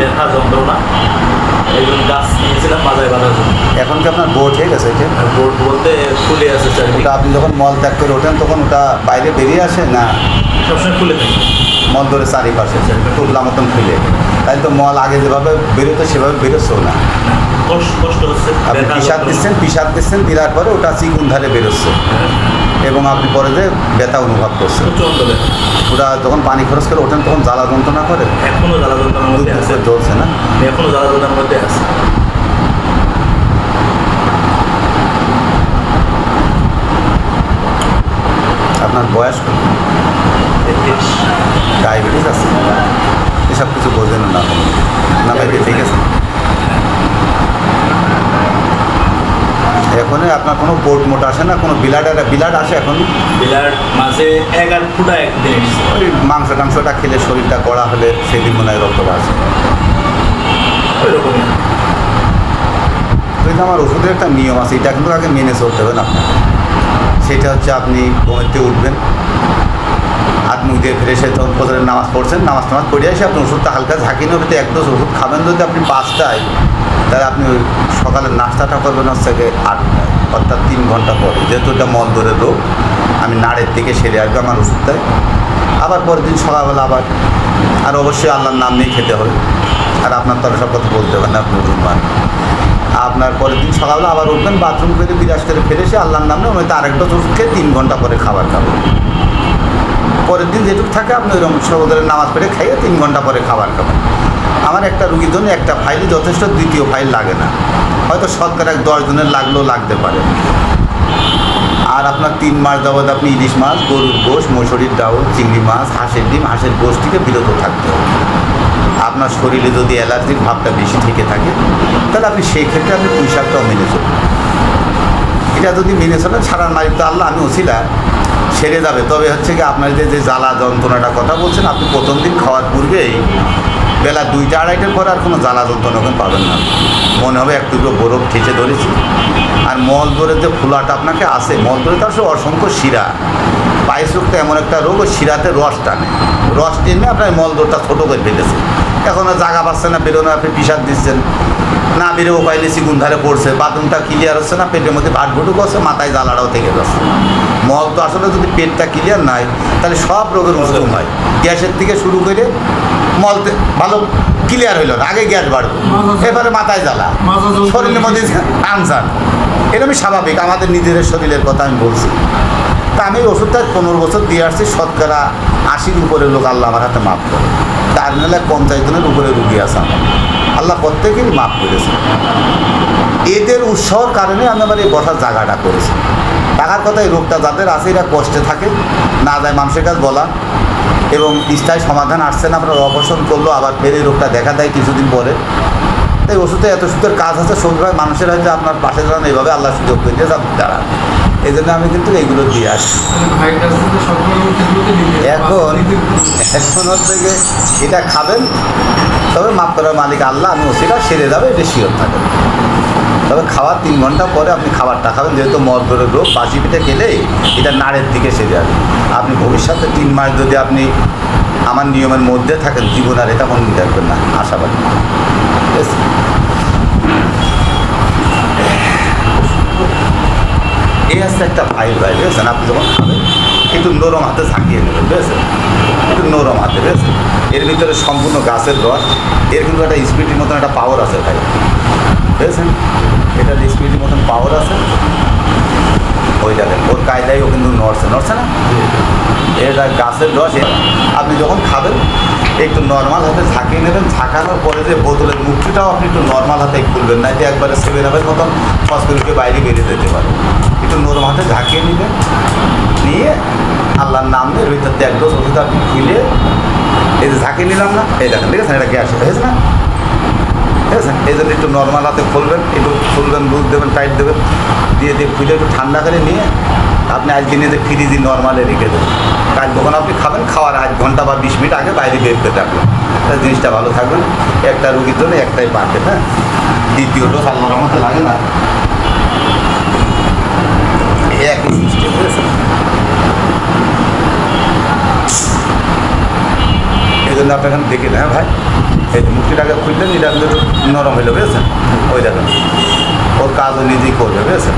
ব্যথা যন্ত্রণা এই জন্য গাছ নিয়েছিলাম বাজারে বাঁধার জন্য। এখন কি আপনার বোর্ড হয়ে গেছে এটা? আর বোর্ড বলতে খুলে আছে স্যার ওটা আপনি যখন মল ত্যাগ করে ওঠেন তখন ওটা বাইরে বেরিয়ে আসে না? সবসময় খুলে থাকে। মল ধরে চারিপাশে টুকলা মতন খুলে তাই তো মল আগে যেভাবে বেরোতো সেভাবে বেরোচ্ছেও না। আপনি পিসাদ দিচ্ছেন পিসাদ দিচ্ছেন দেওয়ার পরে ওটা চিকুন ধারে বেরোচ্ছে। এবং আপনি পরে যে ব্যথা অনুভব করছেন। ওটা যখন পানি খরচ করে ওঠেন তখন জ্বালা যন্ত্রণা করে। এখনও জ্বালা যন্ত্রণার মধ্যে আছে। জ্বলছে না? এখনও জ্বালা যন্ত্রণার মধ্যে আছে আপনার বয়স? ডায়াবেটিস আছে? এসব কিছু বোঝেন না। না ভাই ঠিক আছে এখন আপনার কোনো বোর্ড মোট আসে না কোনো বিলাড বিলাড আসে এখন? বিলার মাঝে এক আধ ফুটা এক ওই মাংস টাংসটা খেলে শরীরটা কড়া হলে সেদিন মনে হয় রক্তটা আসে ওই রকমই আমার ওষুধের একটা নিয়ম আছে এটা কিন্তু আগে মেনে চলতে হবে না। সেটা হচ্ছে আপনি ঘুমেতে উঠবেন হাত মুখ দিয়ে ফিরে এসে তখন ফজরের নামাজ পড়ছেন নামাজ টামাজ পড়ে এসে আপনি ওষুধটা হালকা ঝাঁকি নেবে তো এক ডোজ ওষুধ খাবেন যদি আপনি পাঁচটায় তাহলে আপনি ওই সকালের নাস্তাটা করবেন হচ্ছে আটটায়। অর্থাৎ তিন ঘণ্টা পরে। যেহেতু এটা মল ধরে রোগ, আমি নাড়ের দিকে সেরে আসবে আমার ওষুধটায় আবার পরের দিন সকালবেলা আবার, আর অবশ্যই আল্লাহর নাম নিয়ে খেতে হবে। আর আপনার তো সব কথা বলতে হবে না, আপনি মান আপনার পরের দিন সকালবেলা আবার উঠবেন বাথরুম করে বিরাজ করে ফিরে এসে আল্লাহর নামে হয়তো আরেকটা ওষুধ খেয়ে তিন ঘণ্টা পরে খাবার খাবেন। পরের দিন যেটুকু থাকে আপনি ওইরকম সহোদরের নামাজ পড়ে খাইয়ে তিন ঘণ্টা পরে খাবার খাবেন। আমার একটা রুগীর জন্য একটা ফাইলই যথেষ্ট, দ্বিতীয় ফাইল লাগে না। হয়তো সরকার এক দশ জনের লাগলেও লাগতে পারে। আর আপনার তিন মাস যাবৎ আপনি ইলিশ মাছ, গরুর গোশ, মসুরির ডাউল, চিংড়ি মাছ, হাঁসের ডিম, হাঁসের গোশ থেকে বিরত থাকতে হবে। আপনার শরীরে যদি অ্যালার্জির ভাবটা বেশি থেকে থাকে, তাহলে আপনি সেই ক্ষেত্রে আপনি পুঁই শাকটাও মেনে চলুন। এটা যদি মেনে চলেন ছাড়ার মালিক তো আল্লাহ আমি ওসিলা, সেরে যাবে। তবে হচ্ছে কি, আপনার যে যে জ্বালা যন্ত্রণাটা কথা বলছেন, আপনি প্রথম দিন খাওয়ার পূর্বেই বেলা দুইটা আড়াইটার পরে আর কোনো জ্বালা যন্ত্রণা ওখানে পাবেন না। মনে হবে এক টুকরো বরফ ঠেচে ধরেছি। আর মল ধরে যে ফুলাটা আপনাকে আসে মল ধরে তার সে অসংখ্য শিরা। পায়েস রোগটা এমন একটা রোগ, ওই শিরাতে রস টানে। রস টেনে আপনার মল দৌড়টা ছোটো করে ফেলেছে। এখন আর জায়গা পাচ্ছে না, বেরোনো আপনি পিসাদ দিচ্ছেন। না বেরো উপায় নেই সিগুন ধারে পড়ছে। বাথরুমটা ক্লিয়ার হচ্ছে না, পেটের মধ্যে ভাট ভুটুক হচ্ছে মাথায় জ্বালাটাও থেকে যাচ্ছে। মল তো আসলে যদি পেটটা ক্লিয়ার নাই, তাহলে সব রোগের উৎসব হয়। গ্যাসের থেকে শুরু করে মল তে- ভালো ক্লিয়ার হইল না আগে গ্যাস বাড়বে এবারে মাথায় জ্বালা। শরীরের মধ্যে আনসার। এরকমই স্বাভাবিক আমাদের নিজেদের শরীরের কথা আমি বলছি। তা আমি ওষুধটা পনেরো বছর দিয়ে আসছি শতকরা আশির উপরে লোক আল্লাহ আমার হাতে মাফ করে। তার নাহলে পঞ্চাশ জনের উপরে রুগী আছে আমার। আল্লাহ প্রত্যেকেরই মাফ করেছে। এদের উৎসাহর কারণে আমি আমার এই বসার জায়গাটা করেছি। টাকার কথা এই রোগটা যাদের আছে, এরা কষ্টে থাকে। না যায় মানুষের কাছে বলা। এবং স্থায়ী সমাধান আসছে না, আপনার অপারেশন করল, আবার ফের এই রোগটা দেখা দেয় কিছুদিন পরে। তাই ওষুধে এত সুন্দর কাজ আছে সবভাবে মানুষের হয়তো আপনার পাশে দাঁড়ানো এইভাবে আল্লাহ সুযোগ করে দিয়ে দাঁড়ান। এই জন্য আমি কিন্তু এইগুলো দিয়ে আসি এখন এখন হচ্ছে গিয়ে এটা খাবেন, তবে মাফ করার মালিক আল্লাহ, আমি ওসিটা সেরে যাবে, এটা শিওর থাকবে। তবে খাওয়ার তিন ঘণ্টা পরে আপনি খাবারটা খাবেন, যেহেতু ধরে রোগ বাসি পিঠে খেলেই এটা নাড়ের দিকে সেরে যাবে। আপনি ভবিষ্যতে তিন মাস যদি আপনি আমার নিয়মের মধ্যে থাকেন, জীবন আর এটা মনে থাকবেন না, আশাবাদী? এই হচ্ছে একটা ফাইল ভাই বুঝেছেন আপনি যখন খাবেন, একটু নরম হাতে ঝাঁকিয়ে নেবেন বুঝেছেন একটু নরম হাতে বুঝেছেন এর ভিতরে সম্পূর্ণ গাছের রস, এর কিন্তু একটা স্পিডের মতন একটা পাওয়ার আছে ভাই। বুঝেছেন এটার স্পিডের মতন পাওয়ার আছে। ওই দেখেন, ওর কায়দায় ও কিন্তু নড়ছে নড়ছে না? এটা গাছের রসে আপনি যখন খাবেন, একটু নর্মাল হাতে ঝাঁকিয়ে নেবেন, ঝাঁকানোর পরে যে বোতলের মুক্তিটাও আপনি একটু নর্মাল হাতে খুলবেন না এতে একবারে সেভেন আপের মতন ফসফরিকে বাইরে বেরিয়ে যেতে পারে। একটু নরম হাতে ঝাঁকিয়ে নেবেন, নিয়ে আল্লাহর নাম দিয়ে ভিতর দিয়ে এক ওষুধ আপনি খুলে, এই যে ঝাঁকিয়ে নিলাম না, এই দেখেন ঠিক আছে এটা গ্যাস হয়েছে না? ঠিক আছে এই জন্য একটু নর্মাল হাতে খুলবেন, একটু খুলবেন লুজ দেবেন টাইট দেবেন, দিয়ে দিয়ে খুলে একটু ঠান্ডা করে নিয়ে আপনি আজকে নিয়ে ফ্রিজে নর্মালে রেখে দেবেন। কাল যখন আপনি খাবেন, খাওয়ার আধ ঘণ্টা বা বিশ মিনিট আগে বাইরে বের করে রাখবেন। তাহলে জিনিসটা ভালো থাকবেন একটা রুগীর জন্য একটাই পারবে হ্যাঁ? দ্বিতীয় ডোজ রহমতে লাগে না। এই একই এই জন্য আপনার দেখে হ্যাঁ ভাই। এই মুক্তিটাকে খুললেন এটা নরম হইল বুঝেছেন? ওই দেখেন ওর কাজও নিজেই করবে বুঝেছেন?